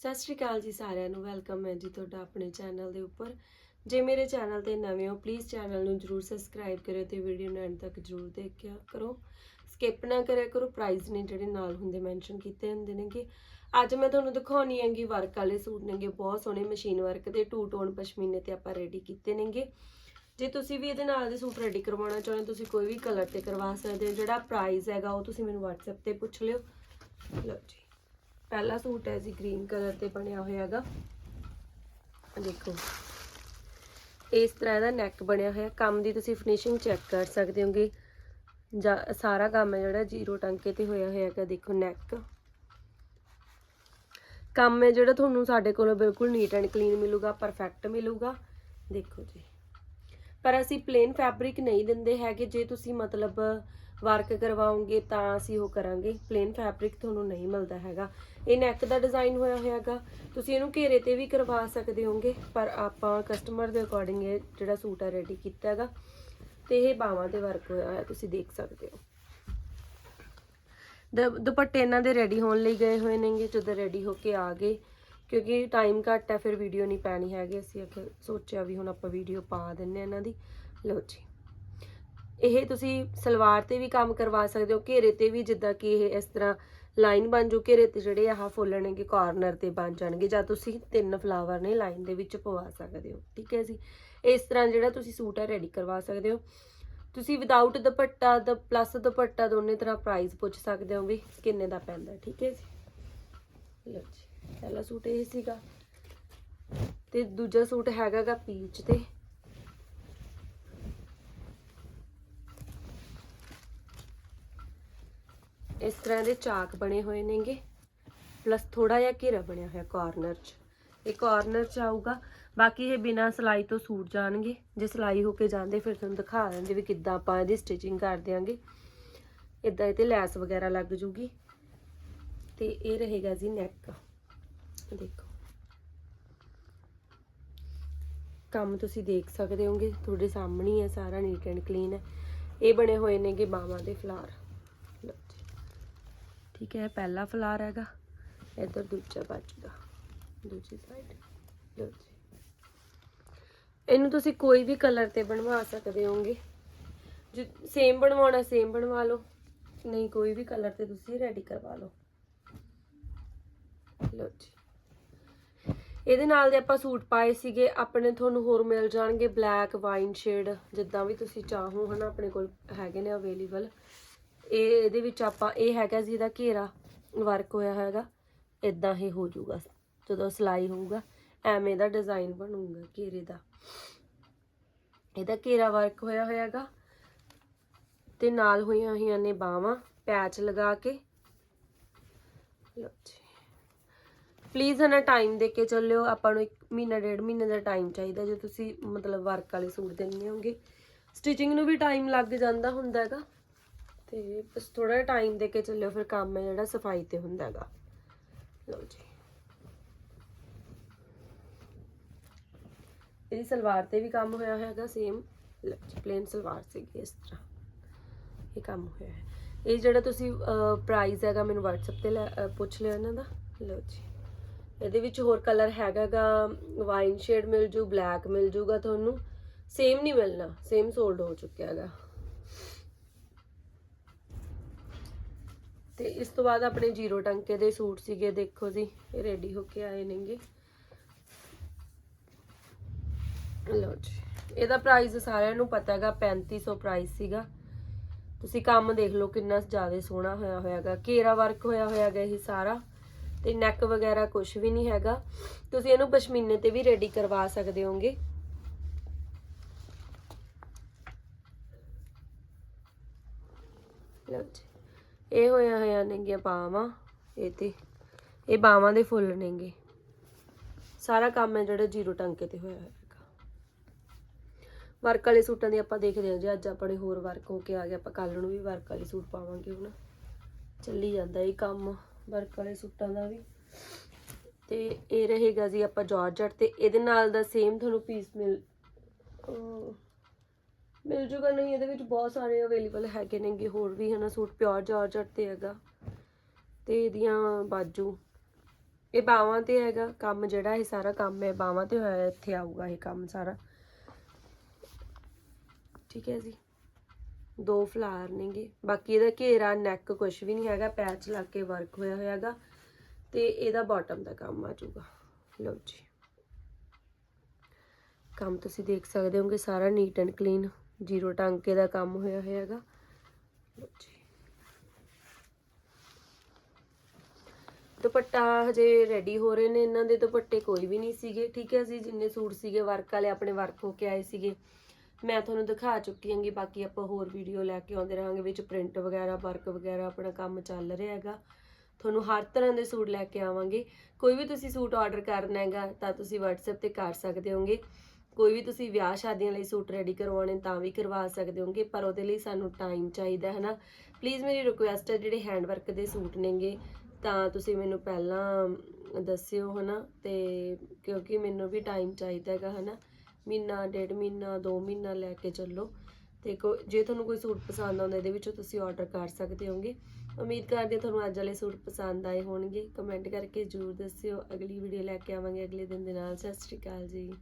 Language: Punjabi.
ਸਤਿ ਸ਼੍ਰੀ ਅਕਾਲ ਜੀ ਸਾਰਿਆਂ ਨੂੰ, ਵੈਲਕਮ ਹੈ ਜੀ ਤੁਹਾਡਾ ਆਪਣੇ ਚੈਨਲ ਦੇ ਉੱਪਰ। ਜੇ ਮੇਰੇ ਚੈਨਲ ਤੇ ਨਵੇਂ ਹੋ ਪਲੀਜ਼ ਚੈਨਲ ਨੂੰ ਜਰੂਰ ਸਬਸਕ੍ਰਾਈਬ ਕਰਿਓ ਤੇ ਵੀਡੀਓ ਨੂੰ ਐਂਡ ਤੱਕ ਜਰੂਰ ਦੇਖਿਆ ਕਰੋ। ਸਕਿਪ ਨਾ ਕਰਿਆ ਕਰੋ ਪ੍ਰਾਈਸ ਨੇ ਜਿਹੜੇ ਨਾਲ ਹੁੰਦੇ ਮੈਂਸ਼ਨ ਕੀਤੇ ਹੁੰਦੇ ਨੇਗੇ। ਅੱਜ ਮੈਂ ਤੁਹਾਨੂੰ ਦਿਖਾਉਣੀ ਹੈਗੀ ਵਰਕ ਵਾਲੇ ਸੂਟ ਨੇਗੇ, ਬਹੁਤ ਸੋਹਣੇ ਮਸ਼ੀਨ ਵਰਕ ਦੇ ਟੂ ਟੋਨ ਪਸ਼ਮੀਨੇ ਤੇ ਆਪਾਂ ਰੈਡੀ ਕੀਤੇ ਨੇਗੇ। ਜੇ ਤੁਸੀਂ ਵੀ ਇਹਦੇ ਨਾਲ ਦੇ ਸੂਟ ਰੈਡੀ ਕਰਵਾਉਣਾ ਚਾਹੁੰਦੇ ਹੋ, ਤੁਸੀਂ ਕੋਈ ਵੀ ਕਲਰ ਤੇ ਕਰਵਾ ਸਕਦੇ ਹੋ, ਜਿਹੜਾ ਪ੍ਰਾਈਸ ਹੈਗਾ ਉਹ ਤੁਸੀਂ ਮੈਨੂੰ WhatsApp ਤੇ ਪੁੱਛ ਲਿਓ। ਲਓ ਜੀ। ਪਹਿਲਾ ਸੂਟ ਹੈ ਜੀ ਗ੍ਰੀਨ ਕਲਰ ਤੇ ਬਣਿਆ ਹੋਇਆ ਹੈਗਾ। ਦੇਖੋ। ਇਸ ਤਰ੍ਹਾਂ ਦਾ ਨੈਕ ਬਣਿਆ ਹੋਇਆ। ਕੰਮ ਦੀ ਤੁਸੀਂ ਫਿਨਿਸ਼ਿੰਗ ਚੈੱਕ ਕਰ ਸਕਦੇ ਹੋਗੇ। ਜਾਂ ਸਾਰਾ ਕੰਮ ਹੈ ਜਿਹੜਾ ਜ਼ੀਰੋ ਟਾਂਕੇ ਤੇ ਹੋਇਆ ਹੋਇਆ ਹੈਗਾ, ਦੇਖੋ ਨੈਕ ਕੰਮ ਹੈ ਜਿਹੜਾ ਤੁਹਾਨੂੰ ਸਾਡੇ ਕੋਲੋਂ ਬਿਲਕੁਲ ਨੀਟ ਐਂਡ ਕਲੀਨ ਮਿਲੂਗਾ ਪਰਫੈਕਟ ਮਿਲੂਗਾ। ਦੇਖੋ ਜੀ। ਪਰ ਅਸੀਂ ਪਲੇਨ ਫੈਬਰਿਕ ਨਹੀਂ ਦਿੰਦੇ ਹੈਗੇ। ਜੇ ਤੁਸੀਂ ਮਤਲਬ ਵਰਕ ਕਰਵਾਓਗੇ ਤਾਂ ਅਸੀਂ ਉਹ ਕਰਾਂਗੇ। ਪਲੇਨ ਫੈਬਰਿਕ ਤੁਹਾਨੂੰ ਨਹੀਂ ਮਿਲਦਾ ਹੈਗਾ। ਇਹ ਨੈਕ ਦਾ ਡਿਜ਼ਾਈਨ ਹੋਇਆ ਹੋਇਆਗਾ। ਤੁਸੀਂ ਇਹਨੂੰ ਘੇਰੇ ਤੇ ਵੀ ਕਰਵਾ ਸਕਦੇ ਹੋਗੇ, ਪਰ ਆਪਾਂ ਕਸਟਮਰ ਦੇ ਅਕੋਰਡਿੰਗ ਇਹ ਜਿਹੜਾ ਸੂਟ ਹੈ ਰੈਡੀ ਕੀਤਾ ਹੈਗਾ, ਤੇ ਇਹ ਬਾਹਾਂ ਤੇ ਵਰਕ ਹੋਇਆ ਹੋਇਆ, ਤੁਸੀਂ ਦੇਖ ਸਕਦੇ ਹੋ। ਦ- ਦੁਪੱਟੇ ਇਹਨਾਂ ਦੇ ਰੈਡੀ ਹੋਣ ਲਈ ਗਏ ਹੋਏ ਨੇਗੇ, ਜਦੋਂ ਰੈਡੀ ਹੋ ਕੇ ਆ ਗਏ, ਕਿਉਂਕਿ ਟਾਈਮ ਘੱਟ ਹੈ ਫਿਰ ਵੀਡੀਓ ਨਹੀਂ ਪੈਣੀ ਹੈਗੀ, ਅਸੀਂ ਆਖਿਰ ਸੋਚਿਆ ਵੀ ਹੁਣ ਆਪਾਂ ਵੀਡੀਓ ਪਾ ਦਿੰਨੇ ਆ ਇਹਨਾਂ ਦੀ। ਲਓ ਜੀ। ਇਹ ਤੁਸੀਂ ਸਲਵਾਰ ਤੇ ਵੀ ਕੰਮ ਕਰਵਾ ਸਕਦੇ ਹੋ, ਘੇਰੇ ਤੇ ਵੀ ਜਿੱਦਾਂ ਕਿ ਇਹ ਇਸ ਤਰ੍ਹਾਂ ਲਾਈਨ ਬਣ ਜੂ ਘੇਰੇ ਤੇ ਜਿਹੜੇ ਆਹ ਫੁੱਲ ਨੇਗੇ ਕਾਰਨਰ ਤੇ ਬਣ ਜਾਣਗੇ, ਜਾਂ ਤੁਸੀਂ ਤਿੰਨ ਫਲਾਵਰ ਨੇ ਲਾਈਨ ਦੇ ਵਿੱਚ ਪਵਾ ਸਕਦੇ ਹੋ, ਠੀਕ ਹੈ ਜੀ? ਇਸ ਤਰ੍ਹਾਂ ਜਿਹੜਾ ਤੁਸੀਂ ਸੂਟ ਹੈ ਰੈਡੀ ਕਰਵਾ ਸਕਦੇ ਹੋ। ਤੁਸੀਂ ਵਿਦਆਊਟ ਦੁਪੱਟਾ, ਦਾ ਪਲੱਸ ਦੁਪੱਟਾ ਦੋਨੇ ਤਰ੍ਹਾਂ ਪ੍ਰਾਈਸ ਪੁੱਛ ਸਕਦੇ ਹੋ ਵੀ ਕਿੰਨੇ ਦਾ ਪੈਂਦਾ, ਠੀਕ ਹੈ ਜੀ? ਲਓ ਜੀ, ਪਹਿਲਾ ਸੂਟ ਇਹ ਸੀਗਾ। ਤੇ ਦੂਜਾ ਸੂਟ ਹੈਗਾਗਾ ਪੀਚ ਤੇ। ਇਸ ਤਰ੍ਹਾਂ ਦੇ ਚਾਕ ਬਣੇ ਹੋਏ ਨੇਗੇ। ਪਲੱਸ ਥੋੜਾ ਜਿਹਾ ਘੇਰਾ ਬਣਿਆ ਹੋਇਆ ਕਾਰਨਰ 'ਚ। ਇਹ ਕਾਰਨਰ 'ਚ ਆਊਗਾ। ਬਾਕੀ ਇਹ ਬਿਨਾ ਸਿਲਾਈ ਤੋਂ ਸੂਟ ਜਾਣਗੇ। ਜੇ ਸਿਲਾਈ ਹੋ ਕੇ ਜਾਂਦੇ, ਫਿਰ ਤੁਹਾਨੂੰ ਦਿਖਾ ਦਿੰਦੇ ਵੀ ਕਿੱਦਾਂ ਆਪਾਂ ਇਹਦੀ ਸਟਿਚਿੰਗ ਕਰ ਦਿਆਂਗੇ। ਇਦਾਂ ਇਹ ਤੇ ਲੈਸ ਵਗੈਰਾ ਲੱਗ ਜੂਗੀ। ਤੇ ਇਹ ਰਹੇਗਾ ਜੀ ਨੈਕ ਦੇਖੋ। ਕੰਮ ਤੁਸੀਂ ਦੇਖ ਸਕਦੇ ਹੋਗੇ। ਤੁਹਾਡੇ ਸਾਹਮਣੇ ਹੈ ਸਾਰਾ ਨੀਟ ਐਂਡ ਕਲੀਨ ਹੈ। ਇਹ ਬਣੇ ਹੋਏ ਨੇਗੇ ਬਾਹਾਂ ਦੇ ਫਲਾਰ ਠੀਕ ਹੈ ਪਹਿਲਾ ਫਲਾਰ ਹੈਗਾ। ਇੱਧਰ ਦੂਜਾ ਬਾਜੂ ਦਾ ਦੂਜੀ ਸਾਈਡ ਲਓ ਇਹਨੂੰ ਤੁਸੀਂ ਕੋਈ ਵੀ ਕਲਰ ਤੇ ਬਣਵਾ ਸਕਦੇ ਹੋਗੇ ਜੇ ਸੇਮ ਬਣਵਾਉਣਾ ਸੇਮ ਬਣਵਾ ਲਓ। ਨਹੀਂ, ਕੋਈ ਵੀ ਕਲਰ ਤੇ ਤੁਸੀਂ ਰੈਡੀ ਕਰਵਾ ਲਓ। ਲਓ ਜੀ। ਇਹਦੇ ਨਾਲ ਦੇ ਆਪਾਂ ਸੂਟ ਪਾਏ ਸੀਗੇ। ਆਪਣੇ ਤੁਹਾਨੂੰ ਹੋਰ ਮਿਲ ਜਾਣਗੇ। ਬਲੈਕ ਵਾਈਨ ਸ਼ੇਡ ਜਿੱਦਾਂ ਵੀ ਤੁਸੀਂ ਚਾਹੋ, ਹਨਾ, ਆਪਣੇ ਕੋਲ ਹੈਗੇ ਨੇ ਅਵੇਲੇਬਲ ਇਹ ਇਹਦੇ ਵਿੱਚ ਆਪਾਂ ਇਹ ਹੈਗਾ ਜੀ ਇਹਦਾ ਘੇਰਾ ਵਰਕ ਹੋਇਆ ਹੈਗਾ ਇਦਾਂ ਹੀ ਹੋ ਜਾਊਗਾ, ਜਦੋਂ ਸਿਲਾਈ ਹੋਊਗਾ, ਐਵੇਂ ਦਾ ਡਿਜ਼ਾਈਨ ਬਣੂਗਾ ਘੇਰੇ ਦਾ। ਇਹਦਾ ਘੇਰਾ ਵਰਕ ਹੋਇਆ ਹੋਇਆਗਾ ਤੇ ਨਾਲ ਹੋਈਆਂ ਹੋਈਆਂ ਨੇ ਬਾਹਾਂ ਪੈਚ ਲਗਾ ਕੇ। ਲਓ ਜੀ। ਪਲੀਜ਼ ਹਨਾ ਟਾਈਮ ਦੇ ਕੇ ਚੱਲਿਓ, ਆਪਾਂ ਨੂੰ 1 ਮਹੀਨਾ, ਡੇਢ ਮਹੀਨੇ ਦਾ ਟਾਈਮ ਚਾਹੀਦਾ, ਜੇ ਤੁਸੀਂ ਮਤਲਬ ਵਰਕ ਵਾਲੇ ਸੂਟ ਦਿੰਦੇ ਹੋਗੇ। ਸਟਿਚਿੰਗ ਨੂੰ ਵੀ ਟਾਈਮ ਲੱਗ ਜਾਂਦਾ ਹੁੰਦਾ ਹੈਗਾ। ਤੇ ਬਸ ਥੋੜਾ ਜਿਹਾ ਟਾਈਮ ਦੇ ਕੇ ਚੱਲਿਓ, ਫਿਰ ਕੰਮ ਹੈ ਜਿਹੜਾ ਸਫ਼ਾਈ ਤੇ ਹੁੰਦਾ ਹੈਗਾ। ਲਓ ਜੀ। ਇਹਦੀ ਸਲਵਾਰ ਤੇ ਵੀ ਕੰਮ ਹੋਇਆ ਹੈਗਾ ਸੇਮ ਪਲੇਨ ਸਲਵਾਰ ਸੀਗੀ ਇਸ ਤਰ੍ਹਾਂ। ਇਹ ਕੰਮ ਹੋਇਆ ਹੈ। ਇਹ ਜਿਹੜਾ ਤੁਸੀਂ ਪ੍ਰਾਈਸ ਹੈਗਾ ਮੈਨੂੰ WhatsApp ਤੇ ਲੈ- ਪੁੱਛ ਲਿਓ ਇਹਨਾਂ ਦਾ। ਲਓ ਜੀ। ਇਹਦੇ ਵਿੱਚ ਹੋਰ ਕਲਰ ਹੈਗਾਗਾ ਵਾਈਨ ਸ਼ੇਡ ਮਿਲ ਜੂ ਬਲੈਕ ਮਿਲ ਜੂਗਾ ਤੁਹਾਨੂੰ। ਸੇਮ ਨਹੀਂ ਮਿਲਣਾ ਸੇਮ ਸੋਲਡ ਹੋ ਚੁੱਕਿਆ ਹੈਗਾ। ਤੇ ਇਸ ਤੋਂ ਬਾਅਦ ਆਪਣੇ ਜ਼ੀਰੋ ਟੰਕੇ ਦੇ ਸੂਟ ਸੀਗੇ, ਦੇਖੋ ਜੀ, ਇਹ ਰੈਡੀ ਹੋ ਕੇ ਆਏ ਨੇਗੇ। ਲਓ ਜੀ, ਇਹਦਾ ਪ੍ਰਾਈਸ ਸਾਰਿਆਂ ਨੂੰ ਪਤਾ ਹੈਗਾ 3500 ਪ੍ਰਾਈਸ ਸੀਗਾ। ਤੁਸੀਂ ਕੰਮ ਦੇਖ ਲਓ ਕਿੰਨਾ ਜ਼ਿਆਦਾ ਸੋਹਣਾ ਹੋਇਆ ਹੋਇਆਗਾ, ਘੇਰਾ ਵਰਕ ਹੋਇਆ ਹੋਇਆਗਾ ਇਹ ਸਾਰਾ, ਤੇ ਨੈਕ ਵਗੈਰਾ ਕੁਝ ਵੀ ਨਹੀਂ ਹੈਗਾ। ਤੁਸੀਂ ਇਹਨੂੰ ਪਸ਼ਮੀਨੇ ਤੇ ਵੀ ਰੈਡੀ ਕਰਵਾ ਸਕਦੇ ਹੋਗੇ। ਲਓ ਜੀ ਇਹ ਹੋਇਆ ਹੋਇਆ ਨੇਗੀਆਂ ਬਾਵਾਂ, ਇਹ ਤੇ, ਇਹ ਬਾਵਾਂ ਦੇ ਫੁੱਲ ਨੇਗੇ। ਸਾਰਾ ਕੰਮ ਹੈ ਜਿਹੜਾ ਜ਼ੀਰੋ ਟਾਂਕੇ ਤੇ ਹੋਇਆ ਹੈਗਾ। ਵਰਕ ਵਾਲੇ ਸੂਟਾਂ ਦੀ ਆਪਾਂ ਦੇਖਦੇ ਹਾਂ ਜੀ, ਅੱਜ ਆਪਣੇ ਹੋਰ ਵਰਕ ਹੋ ਕੇ ਆ ਗਿਆ, ਆਪਾਂ ਕੱਲ ਨੂੰ ਵੀ ਵਰਕ ਵਾਲੇ ਸੂਟ ਪਾਵਾਂਗੇ ਹੁਣ। ਚੱਲੀ ਜਾਂਦਾ ਇਹ ਕੰਮ, ਵਰਕ ਵਾਲੇ ਸੂਟਾਂ ਦਾ ਵੀ। ਤੇ ਇਹ ਰਹੇਗਾ ਜੀ ਆਪਾਂ ਜਾਰਜਟ ਤੇ, ਇਹਦੇ ਨਾਲ ਦਾ ਸੇਮ ਤੁਹਾਨੂੰ ਪੀਸ ਮਿਲ ਮਿਲ ਜੂਗਾ, ਨਹੀਂ ਇਹਦੇ ਵਿੱਚ ਬਹੁਤ ਸਾਰੇ ਅਵੇਲੇਬਲ ਹੈਗੇ ਨੇਗੇ, ਹੋਰ ਵੀ ਹਨਾ ਸੂਟ ਪਿਓਰ ਜਾਰਜਟ ਤੇ ਹੈਗਾ ਤੇ ਇਹਦੀਆਂ ਬਾਜੂ। ਇਹ ਬਾਵਾਂ ਤੇ ਹੈਗਾ ਕੰਮ ਜਿਹੜਾ, ਇਹ ਸਾਰਾ ਕੰਮ ਹੈ ਬਾਵਾਂ ਤੇ ਹੋਇਆ, ਇੱਥੇ ਆਊਗਾ ਇਹ ਕੰਮ ਸਾਰਾ। ਠੀਕ ਹੈ ਜੀ। ਦੋ ਫਲਾਰ ਨੇਗੇ, ਬਾਕੀ ਇਹਦਾ ਘੇਰਾ ਨੈਕ ਕੁਝ ਵੀ ਨਹੀਂ ਹੈਗਾ ਪੈਚ ਲਾ ਕੇ ਵਰਕ ਹੋਇਆ ਹੋਇਆਗਾ ਤੇ ਇਹਦਾ ਬਾਟਮ ਦਾ ਕੰਮ ਆ ਜਾਊਗਾ। ਲਓ ਜੀ। ਕੰਮ ਤੁਸੀਂ ਦੇਖ ਸਕਦੇ ਹੋਗੇ, ਸਾਰਾ ਨੀਟ ਐਂਡ ਕਲੀਨ ਜ਼ੀਰੋ ਟਾਂਕੇ ਦਾ ਕੰਮ ਹੋਇਆ ਹੋਇਆਗਾ। ਲਓ ਜੀ। ਦੁਪੱਟਾ ਹਜੇ ਰੈਡੀ ਹੋ ਰਹੇ ਨੇ, ਇਹਨਾਂ ਦੇ ਦੁਪੱਟੇ ਕੋਈ ਵੀ ਨਹੀਂ ਸੀਗੇ। ਠੀਕ ਹੈ ਜੀ, ਜਿੰਨੇ ਸੂਟ ਸੀਗੇ, ਵਰਕ ਵਾਲੇ ਆਪਣੇ ਵਰਕ ਹੋ ਕੇ ਆਏ ਸੀਗੇ। ਮੈਂ ਤੁਹਾਨੂੰ ਦਿਖਾ ਚੁੱਕੀ ਹਾਂਗੀ ਬਾਕੀ ਆਪਾਂ ਹੋਰ ਵੀਡੀਓ ਲੈ ਕੇ ਆਉਂਦੇ ਰਹਾਂਗੇ, ਵਿੱਚ ਪ੍ਰਿੰਟ ਵਗੈਰਾ ਵਰਕ ਵਗੈਰਾ, ਆਪਣਾ ਕੰਮ ਚੱਲ ਰਿਹਾ ਹੈਗਾ। ਤੁਹਾਨੂੰ ਹਰ ਤਰ੍ਹਾਂ ਦੇ ਸੂਟ ਲੈ ਕੇ ਆਵਾਂਗੇ। ਕੋਈ ਵੀ ਤੁਸੀਂ ਸੂਟ ਆਰਡਰ ਕਰਨਾ ਹੈਗਾ, ਤਾਂ ਤੁਸੀਂ WhatsApp ਤੇ ਕਰ ਸਕਦੇ ਹੋਗੇ। ਕੋਈ ਵੀ ਤੁਸੀਂ ਵਿਆਹ ਸ਼ਾਦੀਆਂ ਲਈ ਸੂਟ ਰੈਡੀ ਕਰਵਾਉਣੇ ਤਾਂ ਵੀ ਕਰਵਾ ਸਕਦੇ ਹੋਗੇ, ਪਰ ਉਹਦੇ ਲਈ ਸਾਨੂੰ ਟਾਈਮ ਚਾਹੀਦਾ ਹੈ ਨਾ। ਪਲੀਜ਼ ਮੇਰੀ ਰਿਕੁਐਸਟ ਹੈ ਜਿਹੜੇ ਹੈਂਡ ਵਰਕ ਦੇ ਸੂਟ ਨੇਗੇ, ਤਾਂ ਤੁਸੀਂ ਮੈਨੂੰ ਪਹਿਲਾਂ ਦੱਸਿਓ ਹਨਾ, ਤੇ ਕਿਉਂਕਿ ਮੈਨੂੰ ਵੀ ਟਾਈਮ ਚਾਹੀਦਾ ਹੈਗਾ ਹਨਾ। ਮਹੀਨਾ, ਡੇਢ ਮਹੀਨਾ 2 ਮਹੀਨਾ ਲੈ ਕੇ ਚੱਲੋ। ਤੇ ਕੋ, ਜੇ ਤੁਹਾਨੂੰ ਕੋਈ ਸੂਟ ਪਸੰਦ ਆਉਂਦਾ ਇਹਦੇ ਵਿੱਚੋਂ ਤੁਸੀਂ ਆਰਡਰ ਕਰ ਸਕਦੇ ਹੋਗੇ। ਉਮੀਦ ਕਰਦੇ ਤੁਹਾਨੂੰ ਅੱਜ ਵਾਲੇ ਸੂਟ ਪਸੰਦ ਆਏ ਹੋਣਗੇ। ਕਮੈਂਟ ਕਰਕੇ ਜਰੂਰ ਦੱਸਿਓ। ਅਗਲੀ ਵੀਡੀਓ ਲੈ ਕੇ ਆਵਾਂਗੇ। ਅਗਲੇ ਦਿਨ ਦੇ ਨਾਲ। ਸਤਿ ਸ਼੍ਰੀ ਅਕਾਲ ਜੀ।